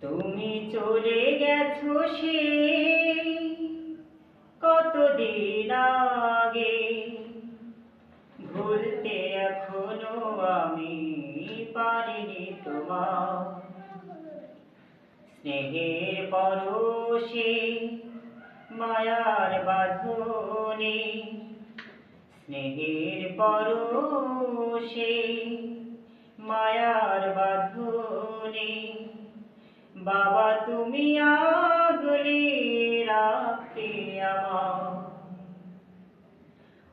তুমি চলে গেছো সে কতদিন আগে? ভুলতে এখনও আমি পারিনি তোমার স্নেহের পরশে, মায়ার বাঁধনে। স্নেহের পরশে, মায়ার বাঁধনে। বাবা, তুমি আগলে রাখতে আমার।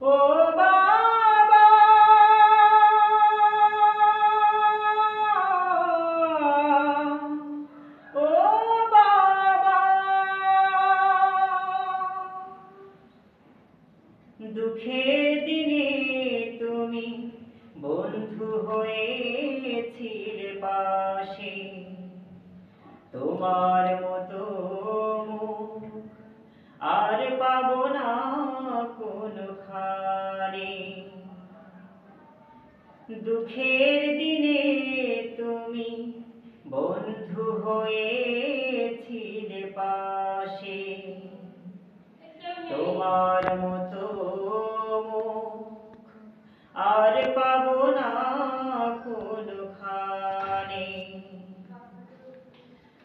ও বাবা ও বাবা দুঃখের দিনে তুমি বন্ধু হয়েছিলে পাশে। তোমার মতো আর পাব না কোনখানে। দুঃখের দিনে তুমি বন্ধু হয়েছিলে পাশে।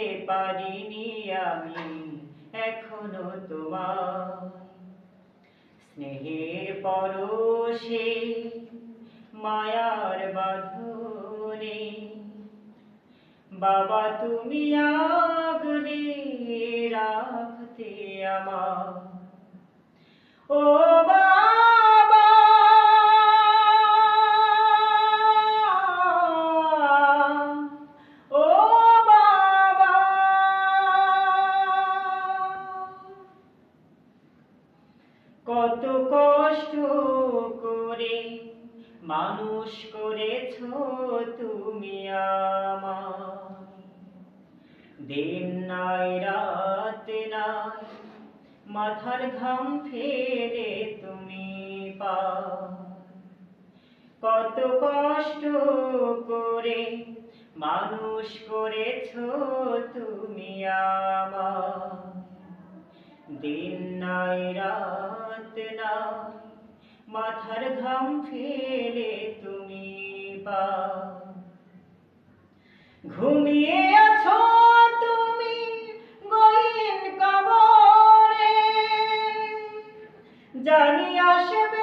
ভুলতে পারিনি আমি, এখনও তোমার। স্নেহের পরশে, মায়ার বাঁধনে, বাবা তুমি আগলে রাখতে আমার। ও কত কষ্ট করে মানুষ করেছ তুমি দিন নাই, রাত নাই, মাথার ঘাম ফেলে তুমি পা কত কষ্ট করে মানুষ করেছ তুমি আমার দিন নাই, রাত নাই মাথার ঘাম ফেলে তুমি বা ঘুমিয়ে আছো তুমি গহীন কবরে। জানি আসবে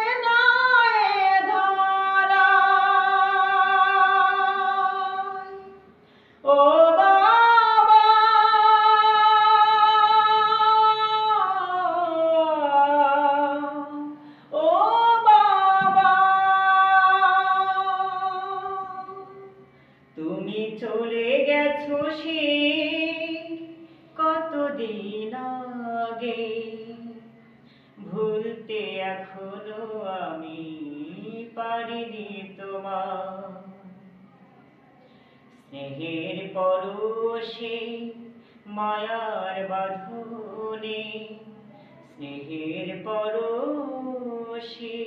এখনও আমি পারিনি তোমার স্নেহের পরশে, মায়ার বাঁধনে, স্নেহের পরশে,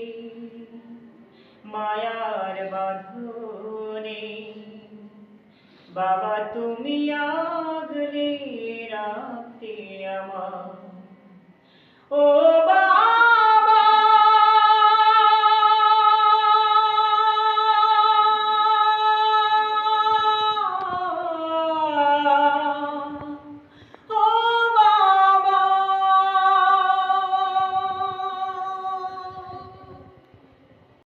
মায়ার বাঁধনে। বাবা, তুমি আগলে রাখতে আমার ও